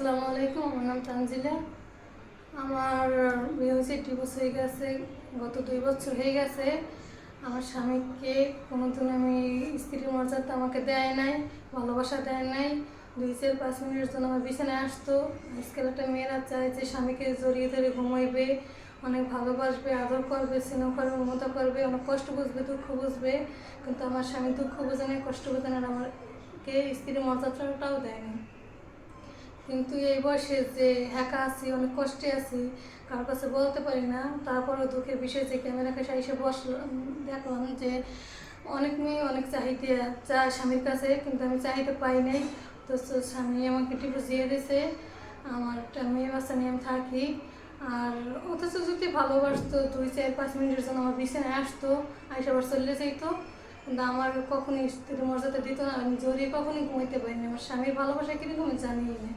আসসালামু আলাইকুম, আমার নাম তানজিলা। আমার বিয়ে হয়েছে ডিভোর্স হয়ে গেছে, গত দুই বছর হয়ে গেছে। আমার স্বামীকে কোনোদিন আমি স্ত্রীর মর্যাদা আমাকে দেয় নাই, ভালোবাসা দেয় নাই। দুই চার পাঁচ মিনিটের জন্য আমার বিছানায় আসতো। আজকাল একটা মেয়েরা চায় যে স্বামীকে জড়িয়ে ধরে ঘুমাইবে, অনেক ভালোবাসবে, আদর করবে, স্নেহ করবে, মমতা করবে, অনেক কষ্ট বুঝবে, দুঃখ বুঝবে। কিন্তু আমার স্বামী দুঃখ বোঝে না কষ্ট বোঝে না আমাকে স্ত্রীর মর্যাদাটাও দেয় না কিন্তু এই বয়সে যে একা আছি, অনেক কষ্টে আছি কারোর কাছে বলতে পারি না। তারপরেও দুঃখের বিষয় যে ক্যামেরা কাছে এসে বসলাম দেখলাম যে অনেক মেয়ে অনেক চাহিদা চায় স্বামীর কাছে, কিন্তু আমি চাহিদা পাই নাই। তো স্বামী আমাকে ডিভোর্স দিয়ে দিয়েছে। আমার একটা মেয়ে বাচ্চা নিয়ে আমি থাকি। আর অথচ যদি ভালোবাসতো, দুই, চার, পাঁচ মিনিটের জন্য আমার বিছানায় আসতো, আইসা আবার চলে যেত কিন্তু আমার কখনোই স্ত্রীর মর্যাদা দিত না, আমি জড়িয়ে কখনোই ঘুমাইতে পারিনি আমার স্বামীর ভালোবাসা কীরকম জানিই না